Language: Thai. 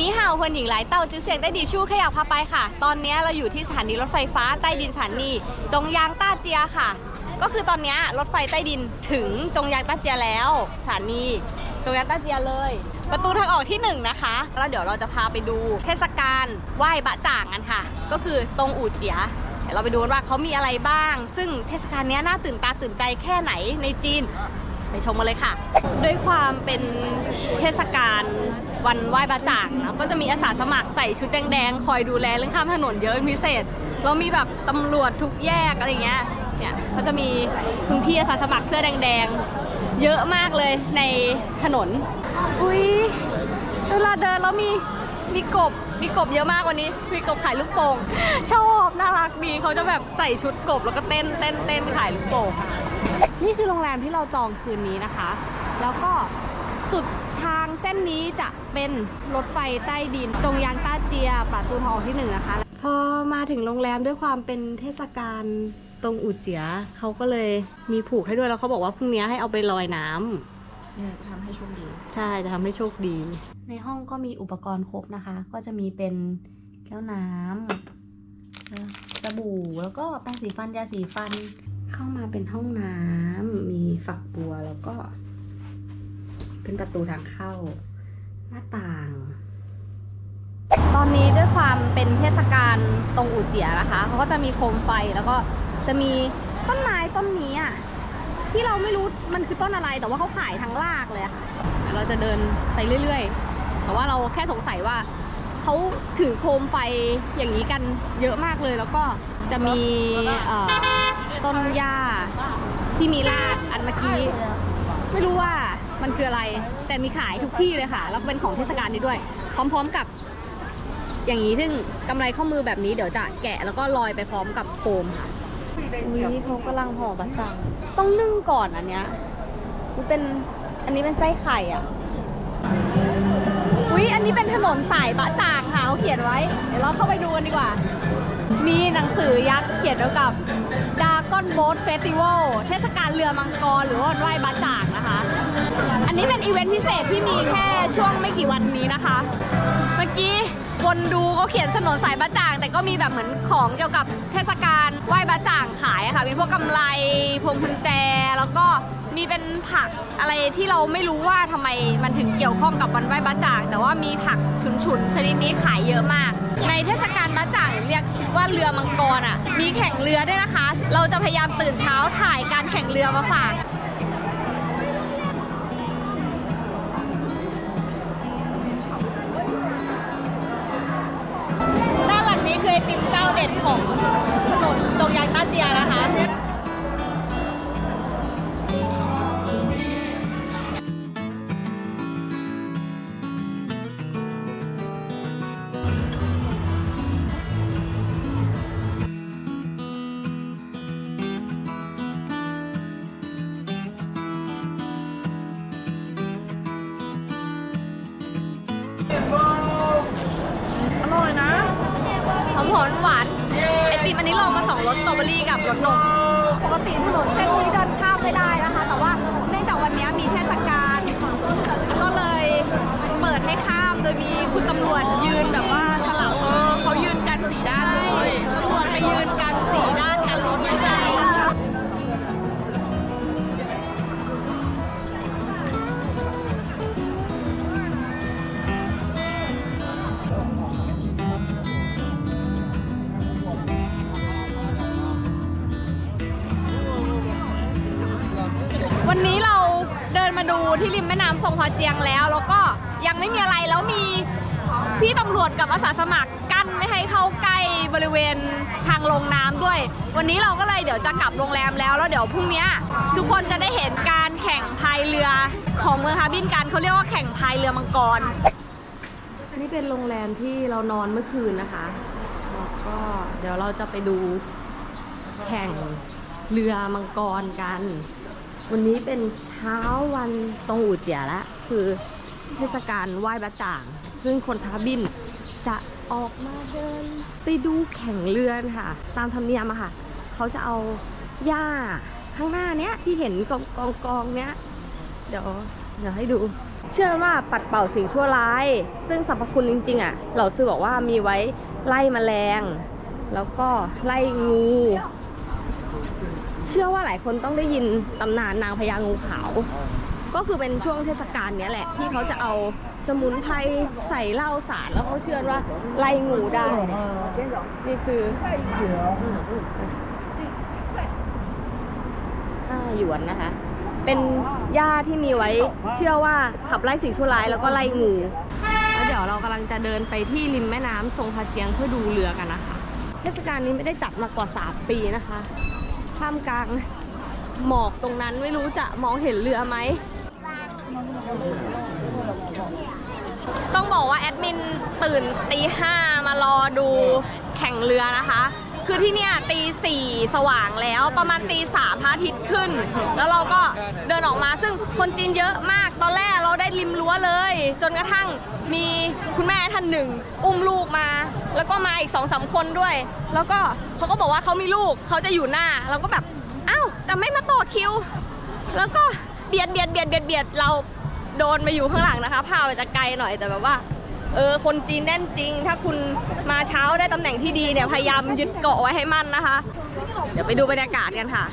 นี้ห่าวคนหญิงหลายเต้าจื้อเสียงได้ดีชู้ขยับพาไปค่ะ ตอนนี้เราอยู่ที่สถานีรถไฟฟ้าใต้ดินสถานีจงยางต้าเจียค่ะ ก็คือตอนนี้รถไฟใต้ดินถึงจงยางต้าเจียแล้วสถานีจงยางต้าเจียเลย ประตูทางออกที่หนึ่งนะคะแล้วเดี๋ยวเราจะพาไปดูเทศกาลไหว้บะจ่างกันค่ะ ก็คือตรงอู่เจียเดี๋ยวเราไปดูว่าเขามีอะไรบ้าง ซึ่งเทศกาลนี้น่าตื่นตาตื่นใจแค่ไหนในจีน ไปชมกันเลยค่ะ ด้วยความเป็นเทศกาลวันไหว้บาจ่างนะก็จะมีอาสาสมัครใส่ชุดแดงๆ คอยดูแลเรื่องข้ามถนนเยอะเป็นพิเศษแล้วมีแบบตำรวจทุกแยกอะไรเงี้ยเนี่ยก็จะมีคุณพี่อาสาสมัครเสื้อแดงๆ เยอะมากเลยในถนน อุ้ยเวลาเดินแล้วมีมีกบมีกบเยอะมากวันนี้มีกบขายลูกโป่งชอบน่ารักดีเขาจะแบบใส่ชุดกบแล้วก็เต้นเต้นเต้นขายลูกโป่ง นี่คือโรงแรมที่เราจองคืนนี้นะคะ แล้วก็สุดทางเส้นนี้จะเป็นรถไฟใต้ดิน จงยางต้าเจียประตูทองที่หนึ่งนะคะ พอมาถึงโรงแรมด้วยความเป็นเทศกาลตรงอู่เจียเขาก็เลยมีผูกให้ด้วยแล้วเขาบอกว่าพรุ่งนี้ให้เอาไปลอยน้ำเนี่ยจะทำให้โชคดี ใช่จะทำให้โชคดี ในห้องก็มีอุปกรณ์ครบนะคะ ก็จะมีเป็นแก้วน้ำเอ่อสบู่แล้วก็แปรงสีฟันยาสีฟัน เข้ามาเป็นห้องน้ำมีฝักบัวแล้วก็ เป็นประตูทางเข้าหน้าต่าง ตอนนี้ด้วยความเป็นเทศกาลตรงอู่เจียนะคะเขาก็จะมีโคมไฟแล้วก็จะมีต้นไม้ต้นนี้อะที่เราไม่รู้มันคือต้นอะไรแต่ว่าเขาขายทั้งรากเลยอะค่ะเดี๋ยวเราจะเดินไปเรื่อย ๆ แต่ว่าเราแค่สงสัยว่าเขาถือโคมไฟอย่างนี้กันเยอะมากเลย แล้วก็จะมีเอ่อ ต้นหญ้าที่มีรากอันเมื่อกี้ ไม่รู้ว่ามันคืออะไร แต่มีขายทุกที่เลยค่ะ แล้วก็เป็นของเทศกาลนี้ด้วย พร้อมๆกับ อย่างนี้ซึ่งกำไรข้อมือแบบนี้เดี๋ยวจะแกะแล้วก็ลอยไปพร้อมกับโคมค่ะนี่เขากำลังห่อบัตจัง ต้องนึ่งก่อนอันเนี้ยมันเป็นอันนี้เป็นไส้ไข่อะอุ้ยอันนี้เป็นถนนสายบะจ่างค่ะเขาเขียนไว้ เดี๋ยวเราเข้าไปดูกันดีกว่า มีหนังสือยักษ์เขียนเกี่ยวกับดา กอนโบ๊ทเฟสติวัลเทศกาลเรือมังกรหรือว่าวันไหว้บะจ่างนะคะ อันนี้เป็นอีเวนต์พิเศษที่มีแค่ช่วงไม่กี่วันนี้นะคะ เมื่อกี้วนดูก็เขียนถนนสายบะจ่าง แต่ก็มีแบบเหมือนของเกี่ยวกับเทศกาลไหว้บะจ่างขายอะค่ะ มีพวกกำไรพวงกุญแจ แล้วก็มีเป็นผักอะไรที่เราไม่รู้ว่าทำไมมันถึงเกี่ยวข้องกับวันไหว้บะจ่าง แต่ว่ามีผักฉุนๆชนิดนี้ขายเยอะมาก ในเทศกาล บะจ่างเรียกว่าเรือมังกรอะ มีแข่งเรือด้วยนะคะ เราจะพยายามตื่นเช้าถ่ายการแข่งเรือมาฝาก หอมหวานไอติมอันนี้ลองมาสองรสสตรอเบอรี่กับรสนมปกติถนนเส้นนี้เดินข้ามไม่ได้นะคะ วันนี้เราเดินมาดูที่ริมแม่น้ำทรงพอเจียงแล้ว แล้วก็ยังไม่มีอะไรแล้วมีพี่ตำรวจกับอาสาสมัครกั้นไม่ให้เข้าใกล้บริเวณทางลงน้ำด้วย วันนี้เราก็เลยเดี๋ยวจะกลับโรงแรมแล้วแล้วเดี๋ยวพรุ่งนี้ทุกคนจะได้เห็นการแข่งพายเรือของเมืองฮาบินกันเขาเรียกว่าแข่งพายเรือมังกรนนี้เป็นโรงแรมที่เรานอนเมื่อคืนนะคะแล้วก็เดี๋ยวเราจะไปดูแข่งเรือมังกรกัน วันนี้เป็นเช้าวันตรงอู่เจียละคือเทศกาลไหว้บะจ่าง ซึ่งคนท้าบินจะออกมาเดิน ไปดูแข่งเรือนค่ะ ตามธรรมเนียมอะค่ะ เขาจะเอาหญ้าข้างหน้าเนี้ยที่เห็นกองกองกองเนี้ย เดี๋ยวเดี๋ยวให้ดู เชื่อว่าปัดเป่าสิ่งชั่วร้าย ซึ่งสรรพคุณจริง ๆอะเราซื้อบอกว่ามีไว้ไล่แมลง แล้วก็ไล่งู ชื่อว่าหลายคนต้องได้ยินตำนานนางพญางูขาว ก็คือเป็นช่วงเทศกาลเนี้ยแหละ ที่เขาจะเอาสมุนไพรใส่เหล้าสารแล้วเขาเชื่อว่าไล่งูได้ นี่คือห้าหยวนนะคะ เป็นหญ้าที่มีไว้เชื่อว่าขับไล่สิ่งชั่วร้ายแล้วก็ไล่งูแล้วเดี๋ยวเรากำลังจะเดินไปที่ริมแม่น้ำทรงพาเจียงเพื่อดูเรือกันนะคะ เทศกาลนี้ไม่ได้จัดมากว่า 3 ปีนะคะ ท่ามกลางหมอกตรงนั้นไม่รู้จะมองเห็นเรือไหม ต้องบอกว่าแอดมินตื่นตีห้ามารอดูแข่งเรือนะคะ คือที่เนี่ยตีสี่สว่างแล้วประมาณตีสามพระอาทิตย์ขึ้น แล้วเราก็เดินออกมาซึ่งคนจีนเยอะมากตอนแรกเราได้ริมรั้วเลย จนกระทั่งมีคุณแม่ท่านหนึ่ง อุ้มลูกมา แล้วก็มาอีกสองสามคนด้วย แล้วก็เขาก็บอกว่าเขามีลูกเขาจะอยู่หน้าเราก็แบบอ้าวแต่ไม่มาต่อคิว แล้วก็เบียดเบียดเบียดเบียดเบียดเราโดนมาอยู่ข้างหลังนะคะพาไปจะไกลหน่อยแต่แบบว่า เออคนจีนแน่นจริง ถ้าคุณมาเช้าได้ตำแหน่งที่ดีเนี่ยพยายามยึดเกาะไว้ให้มั่นนะคะ เดี๋ยวไปดูบรรยากาศกันค่ะ